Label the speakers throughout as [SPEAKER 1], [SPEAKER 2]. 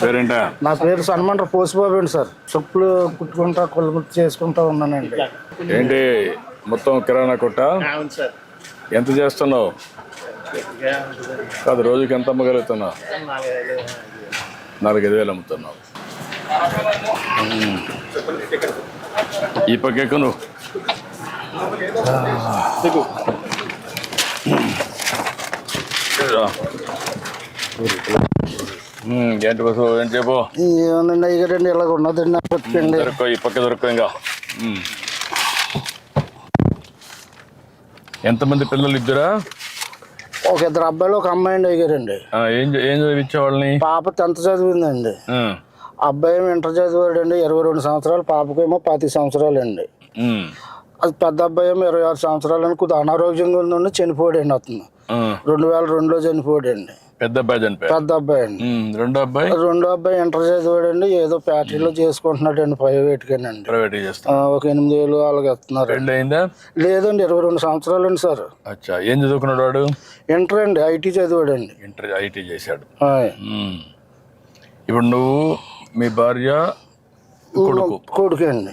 [SPEAKER 1] పేరేంటా
[SPEAKER 2] నా పేరు సన్మండ్ర పోసిబాబు అండి సార్. చెప్పులు కుట్టుకుంటా కొలు చేసుకుంటా ఉన్నానండి.
[SPEAKER 1] ఏంటి మొత్తం కిరాణా కొట్ట? ఎంత చేస్తున్నావు? కాదు రోజుకి ఎంత అమ్మగలుగుతున్నావు? నాలుగైదు వేలు అమ్ముతున్నావు. మ్మ్. ఈ రా. మ్మ్. ఏంటి బస్సు ఏం చెప్పు
[SPEAKER 2] ఏమనండి అయ్యారండి ఇలాగ ఉన్నదండి బతికండి
[SPEAKER 1] దొరకో ఈ పక్క దొరకో ఇంకా. ఎంతమంది పిల్లలు ఇద్దరా
[SPEAKER 2] ఒక ఇద్దరు అబ్బాయిలు ఒక అమ్మాయి అండి అయ్యారండి
[SPEAKER 1] ఏం ఏం చదివించే వాళ్ళని
[SPEAKER 2] పాప టెన్త్ చదివిందండి. అబ్బాయి ఏమో ఇంటర్ చదివాడండి ఇరవై రెండు సంవత్సరాలు పాపకేమో పాతి సంవత్సరాలు అండి. అది పెద్ద అబ్బాయి ఇరవై ఆరు సంవత్సరాలు అని కొద్దిగా అనారోగ్యంగా ఉందండి చనిపోయాడండి అతను. రెండు వేల రెండులో చనిపోయాడండి.
[SPEAKER 1] పెద్ద అబ్బాయి చనిపోయాడు.
[SPEAKER 2] పెద్ద అబ్బాయి అండి.
[SPEAKER 1] రెండో అబ్బాయి?
[SPEAKER 2] రెండో అబ్బాయి ఇంటర్ చదివాడండి ఏదో ఫ్యాక్టరీలో చేసుకుంటున్నాడండి ప్రైవేట్గానండి.
[SPEAKER 1] ప్రైవేట్ చేస్తాం
[SPEAKER 2] ఆ, ఒక ఎనిమిది వేలు అలాగే
[SPEAKER 1] అయిందా
[SPEAKER 2] లేదండి ఇరవై రెండు సంవత్సరాలు అండి సార్.
[SPEAKER 1] అచ్చా ఏం చదువుకున్నాడు వాడు?
[SPEAKER 2] ఇంటర్ అండి ఐటీ చదివాడండి.
[SPEAKER 1] ఇంటర్ ఐటీ చేశాడు. ఇప్పుడు నువ్వు మీ భార్య కొడుకు?
[SPEAKER 2] కొడుకు అండి.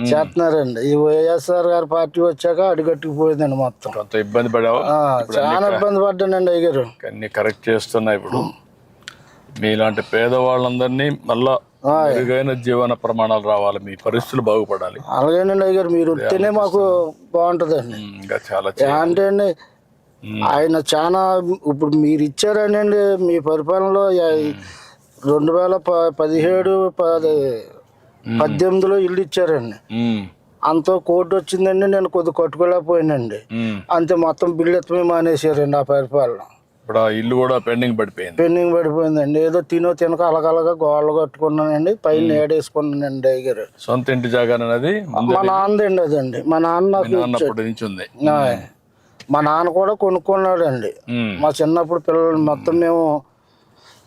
[SPEAKER 2] చేస్తున్నారండి. ఈ వైఎస్ఆర్ గారి పార్టీ వచ్చాక అడుగట్టుకుపోయిందండి మొత్తం.
[SPEAKER 1] కొంత ఇబ్బంది పడావు?
[SPEAKER 2] చాలా ఇబ్బంది పడ్డానండి అయ్యారు
[SPEAKER 1] అన్ని కరెక్ట్ చేస్తున్నా ఇప్పుడు. మీలాంటి పేదవాళ్ళందరినీ మళ్ళా మెరుగైన జీవన ప్రమాణాలు రావాలి. మీ పరిస్థితులు బాగుపడాలి.
[SPEAKER 2] అలాగేనండి అయ్యారు మీరు వస్తేనే మాకు బాగుంటుందండి.
[SPEAKER 1] ఇంకా చాలా
[SPEAKER 2] అంటే అండి ఆయన చాలా ఇప్పుడు మీరు ఇచ్చారనండి మీ పరిపాలనలో రెండు వేల ప- పదిహేడు పది పద్దెనిమిదిలో ఇల్లు ఇచ్చారండి. అంత కోర్టు వచ్చిందండి నేను కొద్ది కట్టుకోలేకపోయానండి. అంతే మొత్తం బిల్లు ఎత్తమే మానేశారండి ఆ పరిపాలన.
[SPEAKER 1] ఇప్పుడు ఆ ఇల్లు కూడా పెండింగ్ పడిపోయింది.
[SPEAKER 2] పెండింగ్ పడిపోయిందండి. ఏదో తినో తినక అలగలగా గోడలు కట్టుకున్నానండి పైన ఏడేసుకున్నానండి అయ్యారు
[SPEAKER 1] సొంత ఇంటి జాగా అనేది
[SPEAKER 2] మా నాన్నదండి అదండి. మా నాన్న.
[SPEAKER 1] అన్నప్పటి నుంచి ఉంది.
[SPEAKER 2] మా నాన్న కూడా కొనుక్కున్నాడండి. మా చిన్నప్పుడు పిల్లలు మొత్తం మేము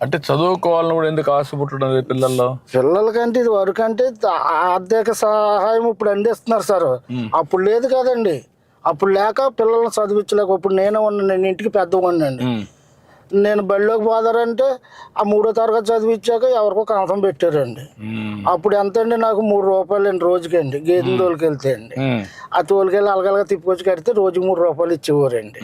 [SPEAKER 1] అంటే చదువుకోవాలని కూడా ఎందుకు ఆశ పుట్టడం లేదు పిల్లల్లో?
[SPEAKER 2] పిల్లలకంటే ఇది వరకు అంటే ఆర్థిక సహాయం ఇప్పుడు అందిస్తున్నారు సార్. అప్పుడు లేదు కదండి. అప్పుడు లేక పిల్లల్ని చదివించలేక ఇప్పుడు నేనే ఉన్నాను నేను ఇంటికి పెద్దవాడినండి
[SPEAKER 1] మ్మ్.
[SPEAKER 2] నేను బడిలోకి పోదారంటే ఆ మూడో తరగతి చదివించాక ఎవరికో కనసం పెట్టారండి. అప్పుడు ఎంత అండి నాకు మూడు రూపాయలు అండి రోజుకండి. గేదెని తోలుకెళ్తే అండి. ఆ తోలుకెళ్ళి అలగలగా తిప్పుకొచ్చి కడితే రోజు మూడు రూపాయలు ఇచ్చేవారండి.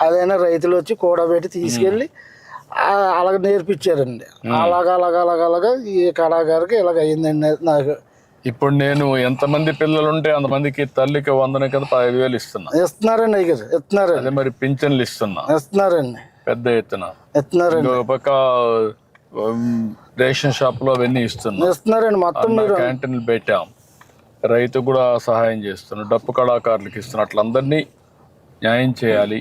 [SPEAKER 2] అదైనా రైతులు వచ్చి కూడబెట్టి తీసుకెళ్ళి అలాగ నేర్పించారండి. అలాగ అలాగ అలాగ అలాగ ఈ కళాకారికి ఇలాగ అయ్యిందండి నాకు.
[SPEAKER 1] ఇప్పుడు నేను ఎంతమంది పిల్లలు ఉంటే అంతమందికి తల్లికి వందన కదా పదహైదు వేలు ఇస్తున్నా.
[SPEAKER 2] ఇస్తున్నారండి అయ్యారు ఇస్తున్నారండి.
[SPEAKER 1] అదే మరి పింఛన్లు ఇస్తున్నా.
[SPEAKER 2] ఇస్తున్నారండి.
[SPEAKER 1] పెద్ద ఎత్తున.
[SPEAKER 2] ఇస్తున్నారండి.
[SPEAKER 1] ఇంకొక పక్క రేషన్ షాప్లో అవన్నీ ఇస్తున్నా.
[SPEAKER 2] ఇస్తున్నారండి మొత్తం మీరు.
[SPEAKER 1] క్యాంటీన్లు పెట్టాం. రైతు కూడా సహాయం చేస్తున్నాం. డప్పు కళాకారులకు ఇస్తున్నా. అట్లా అందరినీ న్యాయం చేయాలి.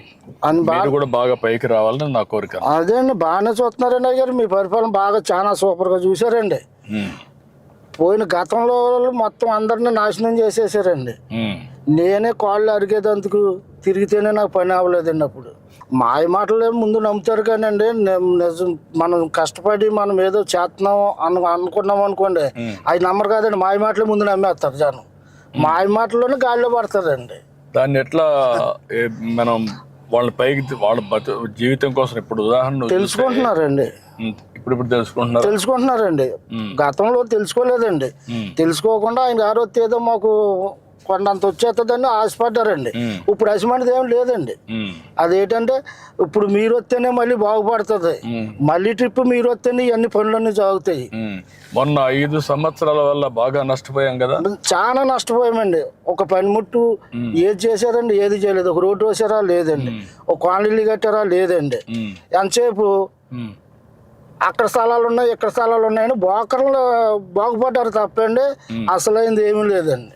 [SPEAKER 1] మీరు కూడా బాగా పైకి రావాలని నా కోరిక.
[SPEAKER 2] అదే అండి బాగానే చూస్తున్నారండి అయ్యారు మీ పరిపాలన బాగా చాలా సూపర్గా చూసారండి. పోయిన గతంలో వాళ్ళు మొత్తం అందరిని నాశనం చేసేసారండి. నేనే కాళ్ళు అరిగేదందుకు తిరిగితేనే నాకు పని అవ్వలేదండి అప్పుడు. మాయ మాటలే ముందు నమ్ముతారు కానండి. నిజం మనం కష్టపడి మనం ఏదో చేస్తున్నాం అను అనుకున్నాం అనుకోండి అవి నమ్మరు కాదండి. మాయ మాటలే ముందు నమ్మేస్తారు జనం. మాయ మాటల్లోనే గాలిలో పడతారండి.
[SPEAKER 1] దాన్ని ఎట్లా మనం వాళ్ళ పైకి వాళ్ళ బతు జీవితం కోసం ఇప్పుడు ఉదాహరణ
[SPEAKER 2] తెలుసుకుంటున్నారండి.
[SPEAKER 1] ఇప్పుడు ఇప్పుడు తెలుసుకుంటున్నారు?
[SPEAKER 2] తెలుసుకుంటున్నారండి. గతంలో తెలుసుకోలేదండి. తెలుసుకోకుండా ఆయన గారు ఏదో మాకు కొండంత వచ్చేస్తుందని ఆశపడ్డారండి. ఇప్పుడు అసిమంటిది ఏం లేదండి. అదేంటంటే ఇప్పుడు మీరు వస్తేనే మళ్ళీ బాగుపడుతుంది. మళ్ళీ ట్రిప్ మీరు వస్తేనే ఇవన్నీ పనులన్నీ సాగుతాయి
[SPEAKER 1] ఉమ్. మొన్న ఐదు సంవత్సరాల వల్ల బాగా నష్టపోయాం కదా?
[SPEAKER 2] చాలా నష్టపోయామండి. ఒక పనిముట్టు ఏది చేశారండి ఏది చేయలేదు. ఒక రోడ్డు వేసారా? లేదండి. ఒక కాలనీలు కట్టారా? లేదండి. ఎంతసేపు. అక్కడ స్థలాలు ఉన్నాయి ఇక్కడ స్థలాలు ఉన్నాయని బోకర్లు బాగుపడ్డారు తప్పండి. అసలైంది ఏమీ లేదండి.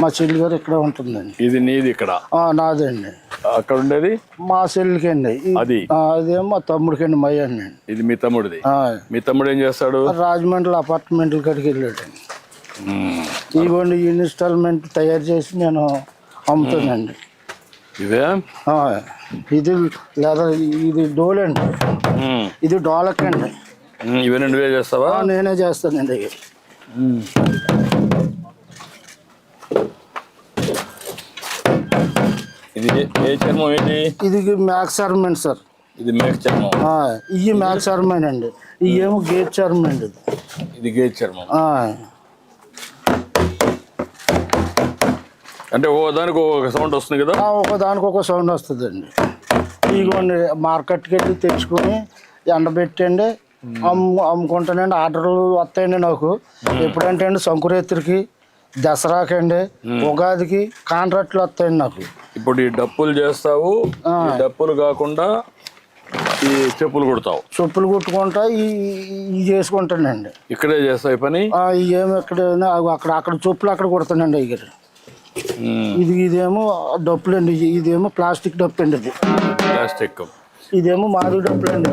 [SPEAKER 2] మా చెల్లి గారు ఇక్కడ ఉంటుందండి.
[SPEAKER 1] ఇది నీది ఇక్కడ?
[SPEAKER 2] ఆ, నాదండి
[SPEAKER 1] అక్కడ ఉండేది?
[SPEAKER 2] మా చెల్లికి అండి. ఈ-
[SPEAKER 1] అది?
[SPEAKER 2] ఆ, అదేమో మా తమ్ముడికి అండి మయ్య అండి.
[SPEAKER 1] ఇది మీ తమ్ముడిది?
[SPEAKER 2] ఆ,
[SPEAKER 1] మీ తమ్ముడు ఏం చేస్తాడు?
[SPEAKER 2] రాజమండ్రి అపార్ట్మెంట్ల కాడికి వెళ్ళాడండి. ఇవ్వండి ఇన్స్టాల్మెంట్ తయారు చేసి నేను అమ్ముతానండి
[SPEAKER 1] ఇదే?
[SPEAKER 2] ఆ, ఇది లేదా ఇది డోల్ అండి. ఇది డోలక్ అండి
[SPEAKER 1] ఉమ్. ఇవన్నీ నువ్వే చేస్తావా?
[SPEAKER 2] ఆ, నేనే చేస్తానండి. ఇవి.
[SPEAKER 1] ఇది ఏ చర్మం ఏంటి?
[SPEAKER 2] ఇది మ్యాక్స్ చర్మన్ సార్.
[SPEAKER 1] ఇది మేక చర్మం.
[SPEAKER 2] ఆ, ఇవి మ్యాక్స్ చర్మన్ అండి. ఇవి ఏమో గేట్ చర్మన్ అండి ఇది.
[SPEAKER 1] ఇది గేజ్ చర్మం. అంటే ఓ దానికి ఒక సౌండ్ వస్తుంది కదా?
[SPEAKER 2] ఒక దానికి ఒక సౌండ్ వస్తుందండి. ఇదిగోండి మార్కెట్కి వెళ్ళి తెచ్చుకొని ఎండబెట్టండి అమ్ము అమ్ముకుంటానండి. ఆర్డర్లు వస్తాయండి నాకు. ఎప్పుడంటే అండి సంకురేత్రికి దసరాకండి ఉగాదికి కాంట్రాక్ట్లు వస్తాయండి నాకు.
[SPEAKER 1] ఇప్పుడు ఈ డప్పులు చేస్తావు ఈ డప్పులు కాకుండా ఈ చెప్పులు కుడతావు.
[SPEAKER 2] చెప్పులు కుట్టుకుంటా ఈ ఇవి చేసుకుంటానండి.
[SPEAKER 1] ఇక్కడే చేస్తావు ఈ పని?
[SPEAKER 2] ఏమో ఇక్కడ అక్కడ అక్కడ చెప్పులు అక్కడ కుడతానండి
[SPEAKER 1] ఉమ్.
[SPEAKER 2] ఇది ఇదేమో డప్పులు అండి ఇదేమో ప్లాస్టిక్ డప్పు అండి ఇది.
[SPEAKER 1] ప్లాస్టిక్.
[SPEAKER 2] ఇదేమో మాది డప్పులు అండి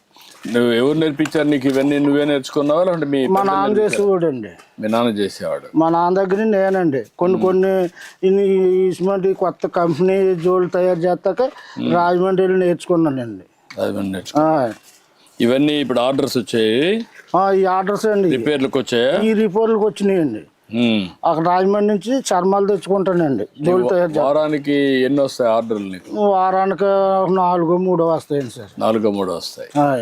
[SPEAKER 1] నువ్వు ఎవరు నేర్పించారు నీకు ఇవన్నీ నువ్వే నేర్చుకున్నావా? లేదంటే మీ
[SPEAKER 2] మా నాన్న చేసేవాడండి.
[SPEAKER 1] మీ నాన్న చేసేవాడు.
[SPEAKER 2] మా నాన్న దగ్గర నేనండి. కొన్ని కొన్ని ఇటువంటి కొత్త కంపెనీ జోళ్ళు తయారు చేస్తాక రాజమండ్రి వెళ్ళి నేర్చుకున్నానండి. ఆ,
[SPEAKER 1] ఇవన్నీ ఇప్పుడు ఆర్డర్స్ వచ్చాయి?
[SPEAKER 2] ఈ ఆర్డర్స్ అండి.
[SPEAKER 1] రిపేర్లకు వచ్చాయా?
[SPEAKER 2] ఈ వచ్చినాయండి.
[SPEAKER 1] ఉమ్.
[SPEAKER 2] అక్కడ రాజమండ్రి నుంచి చర్మాలు తెచ్చుకుంటానండి. జోలు తయారు.
[SPEAKER 1] వారానికి ఎన్ని వస్తాయి ఆర్డర్లు నీకు?
[SPEAKER 2] వారానికి నాలుగు మూడు వస్తాయండి సార్.
[SPEAKER 1] నాలుగో మూడు వస్తాయి.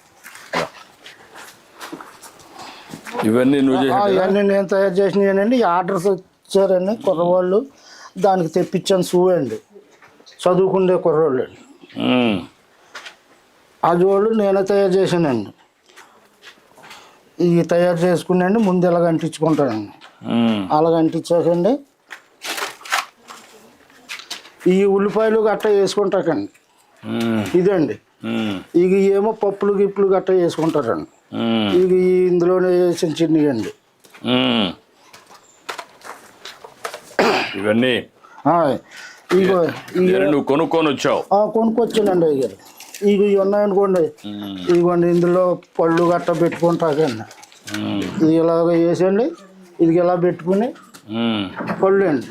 [SPEAKER 1] ఇవన్నీ నువ్వు
[SPEAKER 2] ఇవన్నీ నేను తయారు చేసినానండి ఈ ఆర్డర్స్ వచ్చారండి కుర్రవాళ్ళు. దానికి తెప్పించాను షూ అండి. చదువుకునే కుర్రోళ్ళు అండి. అది వాళ్ళు నేనే తయారు చేశానండి. ఇవి తయారు చేసుకునండి ముందు ఇలాగ అంటించుకుంటానండి. అలాగ అంటించాకండి ఈ ఉల్లిపాయలు గట్ట వేసుకుంటాకండి. ఇదండి. ఇక ఏమో పప్పులు గిప్పులు గట్ట వేసుకుంటారండి. ఈ ఇందులోనే వేసిన చిన్నవి అండి.
[SPEAKER 1] ఇవన్నీ?
[SPEAKER 2] ఇగో
[SPEAKER 1] నువ్వు కొనుక్కొని వచ్చావు?
[SPEAKER 2] కొనుక్కొచ్చానండి అయ్యారు ఇవి ఉన్నాయనుకోండి. ఇదిగోండి ఇందులో పళ్ళు గట్ట పెట్టుకుంటాకండి. ఇది ఇలాగ వేసండి ఇది ఇలా పెట్టుకుని. పళ్ళు అండి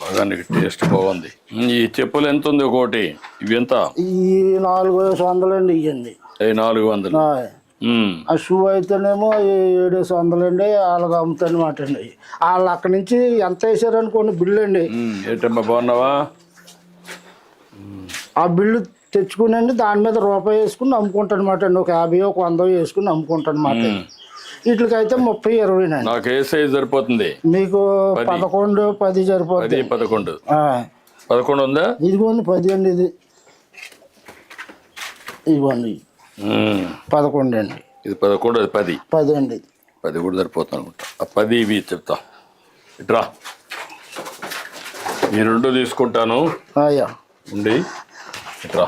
[SPEAKER 1] బాగా నీకు టేస్ట్ బాగుంది. ఈ చెప్పులు ఎంత ఉంది ఒకటి? ఇవి ఎంత?
[SPEAKER 2] ఈ నాలుగు వందలండి ఇవ్వండి
[SPEAKER 1] నాలుగు వందలు.
[SPEAKER 2] ఆ. షూ అయితేనేమో ఏడు వందలండి వాళ్ళకి అమ్ముతానమాట అండి వాళ్ళు అక్కడి నుంచి ఎంత వేసారనుకోండి బిల్లు అండి.
[SPEAKER 1] ఏంటమ్మా బాగున్నావా?
[SPEAKER 2] ఆ బిల్లు తెచ్చుకునండి దాని మీద రూపాయి వేసుకుని అమ్ముకుంటానమాట అండి ఒక యాభై ఒక వంద వేసుకుని అమ్ముకుంటానమాట వీటికైతే ముప్పై ఇరవైనండి
[SPEAKER 1] నాకు ఏ సైజ్ సరిపోతుంది?
[SPEAKER 2] మీకు పదకొండు పది సరిపోతుంది
[SPEAKER 1] పదకొండు. పదకొండు ఉందా?
[SPEAKER 2] ఇదిగోండి పది అండి ఇది. ఇదిగోండి. పదకొండు అండి
[SPEAKER 1] ఇది పదకొండు అది పది.
[SPEAKER 2] పది అండి.
[SPEAKER 1] పది కూడా సరిపోతుంది అనుకుంటా. ఆ పది ఇవి చెప్తా. ఇట్రా. ఈ రెండు తీసుకుంటాను.
[SPEAKER 2] అయ్యా
[SPEAKER 1] ఉండి. ఇట్రా.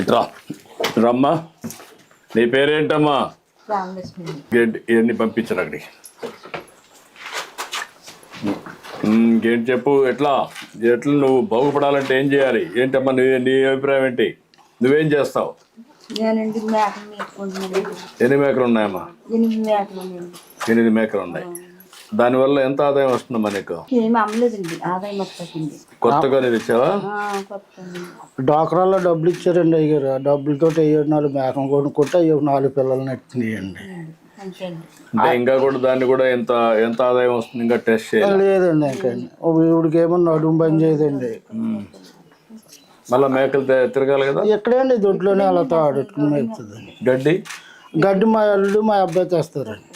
[SPEAKER 1] ఇట్రా. రమ్మా. నీ పేరేంటమ్మా? ఇవన్నీ పంపించరు అక్కడికి ఉమ్, ఇంకేంటి చెప్పు? ఎట్లా? ఎట్లా నువ్వు బాగుపడాలంటే ఏం చేయాలి? ఏంటమ్మా నీ నీ అభిప్రాయం ఏంటి? నువ్వేం చేస్తావు?
[SPEAKER 3] నేనండి మేకలు మేపుకుంటున్నాను
[SPEAKER 1] ఎన్ని మేకలు ఉన్నాయమ్మా?
[SPEAKER 3] ఎనిమిది మేకలు
[SPEAKER 1] ఎనిమిది ఉన్నాయి. దానివల్ల ఎంత ఆదాయం వస్తుందమ్మా నీకు?
[SPEAKER 3] ఏమి అమ్మలేదండి. ఆదాయం వస్తుందండి.
[SPEAKER 1] కొత్తగా నేను ఇచ్చావా
[SPEAKER 2] డాక్రాల్లో డబ్బులు ఇచ్చారండి అయ్యారు ఆ డబ్బులతో అయ్యో నాలుగు మేకం కొనుక్కుంటే అయ్యో నాలుగు పిల్లలు నెట్టినాయండి.
[SPEAKER 1] అంటే ఇంకా కూడా దాన్ని కూడా ఎంత ఎంత ఆదాయం వస్తుంది ఇంకా టెస్ట్ చేయాలి?
[SPEAKER 2] లేదండి ఇంకా. ఇవిడికి ఏమో నడుము బంద్ చేయదండి.
[SPEAKER 1] మళ్ళీ మేకలు తిరగాలి కదా?
[SPEAKER 2] ఎక్కడండి? దొడ్లోనే అలా తాడుకుని మేపుతుందండి
[SPEAKER 1] గడ్డి?
[SPEAKER 2] గడ్డి మా అల్లుడు మా అబ్బాయి తెస్తారండి.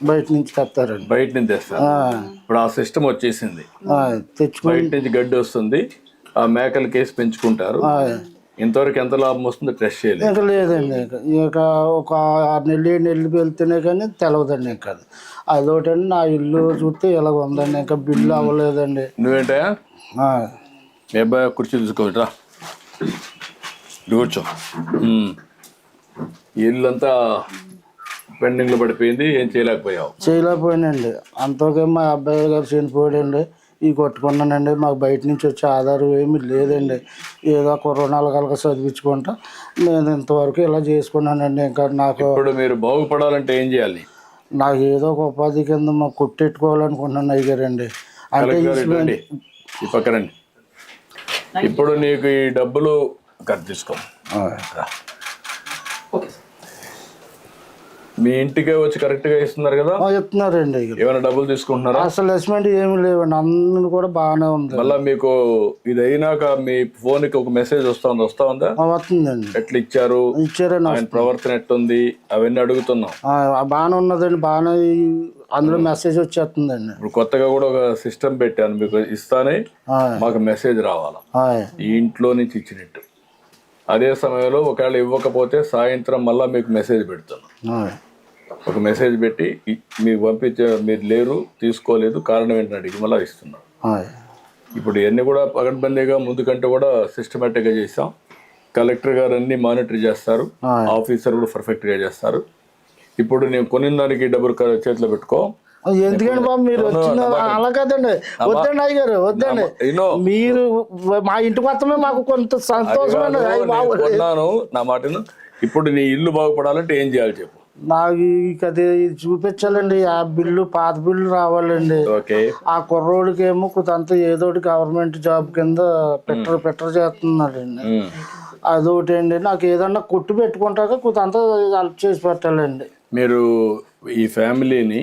[SPEAKER 2] బయట నుంచి తెస్తారండి.
[SPEAKER 1] బయట నుంచి తెస్తారు.
[SPEAKER 2] ఆ,
[SPEAKER 1] ఇప్పుడు ఆ సిస్టమ్ వచ్చేసింది.
[SPEAKER 2] ఆ, తెచ్చుకుని
[SPEAKER 1] బయట నుంచి గడ్డి వస్తుంది. ఆ మేకలు కేసి పెంచుకుంటారు.
[SPEAKER 2] ఆ,
[SPEAKER 1] ఇంతవరకు ఎంత లాభం వస్తుందో టెస్ట్ చేయలేదు.
[SPEAKER 2] ఇంకా లేదండి ఇంకా ఒక ఆరు నెలలు ఏడు నెలలు వెళ్తేనే కానీ తెలవదండి ఇంకా అది. అదొకటండి నా ఇల్లు చూస్తే ఇలాగ ఉందండి ఇంకా బిల్లు అవ్వలేదండి.
[SPEAKER 1] నువ్వేంటయా
[SPEAKER 2] ఆ,
[SPEAKER 1] మీ అబ్బాయి కుర్చీ తీసుకోవట్రా కూర్చో. ఇల్లు అంతా పెండింగ్లో పడిపోయింది ఏం చేయలేకపోయావు.
[SPEAKER 2] చేయలేకపోయానండి అంతకే మా అబ్బాయి గారు చనిపోయాడండి. ఈ కొట్టుకున్నానండి. మాకు బయట నుంచి వచ్చే ఆధారం ఏమీ లేదండి. ఏదో కుర్రనాలు కలక చదివించుకుంటా నేను ఇంతవరకు ఇలా చేసుకున్నానండి. ఇంకా నాకు
[SPEAKER 1] ఇప్పుడు మీరు బాగుపడాలంటే ఏం చేయాలి?
[SPEAKER 2] నాకు ఏదో ఒక ఉపాధి కింద మాకు కొట్టెట్టుకోవాలనుకుంటున్నాను అయ్యారండి అంటే
[SPEAKER 1] ఈ ఇప్పుడు నీకు ఈ డబ్బులు కట్ తీసుకో.
[SPEAKER 2] ఆ,
[SPEAKER 1] రా. మీ ఇంటికే వచ్చి కరెక్ట్గా ఇస్తున్నారు కదా?
[SPEAKER 2] చెప్తున్నారండి
[SPEAKER 1] ఏమైనా డబ్బులు తీసుకుంటున్నారా?
[SPEAKER 2] అసలు అసెస్మెంట్ ఏమీ లేవండి అందరూ కూడా బాగానే ఉంది.
[SPEAKER 1] మళ్ళా మీకు ఇది అయినాక మీ ఫోన్కి ఒక మెసేజ్ వస్తుంది వస్తా ఉందా
[SPEAKER 2] వస్తుందండి.
[SPEAKER 1] ఎట్లా ఇచ్చారు?
[SPEAKER 2] ఇచ్చారండి
[SPEAKER 1] ఆయన ప్రవర్తన ఎట్టుంది? అవన్నీ అడుగుతున్నాం.
[SPEAKER 2] బాగానే ఉన్నదండి బాగానే అందులో మెసేజ్ వచ్చేస్తుందండి.
[SPEAKER 1] ఇప్పుడు కొత్తగా కూడా ఒక సిస్టమ్ పెట్టాను మీకు ఇస్తానే మాకు మెసేజ్ రావాలా? ఈ ఇంట్లో నుంచి ఇచ్చినట్టు. అదే సమయంలో ఒకవేళ ఇవ్వకపోతే సాయంత్రం మళ్ళా మీకు మెసేజ్ పెడుతున్నాం
[SPEAKER 2] ఆ.
[SPEAKER 1] ఒక మెసేజ్ పెట్టి మీకు పంపించే మీరు లేరు తీసుకోలేదు కారణం ఏంటని అడిగి మళ్ళీ ఇస్తున్నాం
[SPEAKER 2] ఆయ్.
[SPEAKER 1] ఇప్పుడు ఇవన్నీ కూడా పగడ్బందీగా ముందు కంటే కూడా సిస్టమేటిక్గా చేసాం కలెక్టర్ గారు అన్ని మానిటర్ చేస్తారు. ఆఫీసర్ కూడా పర్ఫెక్ట్గా చేస్తారు ఇప్పుడు నేను కొనిన దానికి డబ్బులు చేతిలో పెట్టుకో
[SPEAKER 2] ఎందుకండి బాబు మీరు వచ్చిన అలా కదండి. వద్దండి అయ్య గారు వద్దండి మీరు మా ఇంటి మొత్తమే మాకు కొంత సంతోషం
[SPEAKER 1] నా మాటను. ఇప్పుడు నీ ఇల్లు బాగుపడాలంటే ఏం చేయాలి చెప్పు.
[SPEAKER 2] నాకు అది చూపించాలండి. ఆ బిల్లు పాత బిల్లు రావాలండి.
[SPEAKER 1] ఓకే.
[SPEAKER 2] ఆ కుర్రోడికి ఏమో కొంత ఏదో ఒకటి గవర్నమెంట్ జాబ్ కింద పెట్టరు పెట్టరు చేస్తున్నాడండి. అదొకటి అండి నాకు ఏదన్నా కొట్టు పెట్టుకుంటాక కొంత హెల్ప్ చేసి పెట్టాలండి.
[SPEAKER 1] మీరు ఈ ఫ్యామిలీని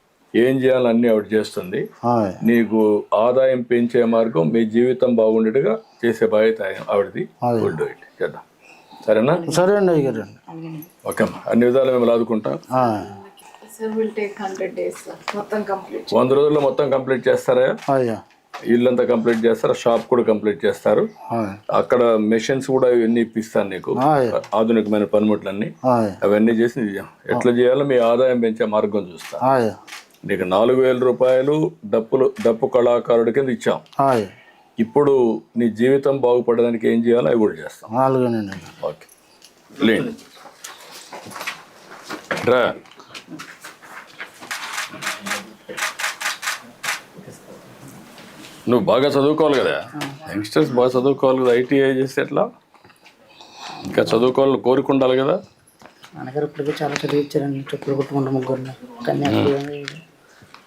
[SPEAKER 1] ఏం చేయాలని ఆవిడ చేస్తుంది. నీకు ఆదాయం పెంచే మార్గం మీ జీవితం బాగుండేట్టుగా చేసే బాధ్యత ఆవిడది. గుడ్ ఇట్ చేద్దాం. సరేనా?
[SPEAKER 2] సరే అండి
[SPEAKER 1] ఓకే అమ్మా. అన్ని విధాలు మేము లాదుకుంటాం
[SPEAKER 2] hi.
[SPEAKER 4] Sir will take hundred days మొత్తం కంప్లీట్
[SPEAKER 1] వంద రోజుల్లో మొత్తం కంప్లీట్ చేస్తారా? ఇల్లంతా కంప్లీట్ చేస్తారా? షాప్ కూడా కంప్లీట్ చేస్తారు. అక్కడ మెషిన్స్ కూడా ఇవన్నీ ఇప్పిస్తాను నీకు. ఆధునికమైన పనిముట్లన్నీ. అవన్నీ చేసి ఎట్లా చేయాలో మీ ఆదాయం పెంచే మార్గం చూస్తా. నీకు నాలుగు వేల రూపాయలు డప్పులు డప్పు కళాకారుడి కింద ఇచ్చాం.
[SPEAKER 2] హాయ్.
[SPEAKER 1] ఇప్పుడు నీ జీవితం బాగుపడడానికి ఏం చేయాలో అవి కూడా చేస్తాం.
[SPEAKER 2] నాలుగేనండి
[SPEAKER 1] ఓకే. లేండి. రా. నువ్వు బాగా చదువుకోవాలి కదా? యంగ్స్టర్స్ బాగా చదువుకోవాలి కదా? ఐటీఐ చేస్తే ఎట్లా? ఇంకా చదువుకోవాలని కోరిక ఉండాలి కదా?
[SPEAKER 5] నాన్నగారు ఇప్పటికే చాలా చదివించారండి చెప్పులు కొట్టుకుంటూ ముగ్గురిని. కానీ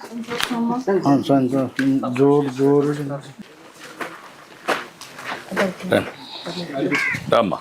[SPEAKER 1] నమస్కారం
[SPEAKER 2] సంతోషం జోడు జోడు
[SPEAKER 1] రండి రామ్మా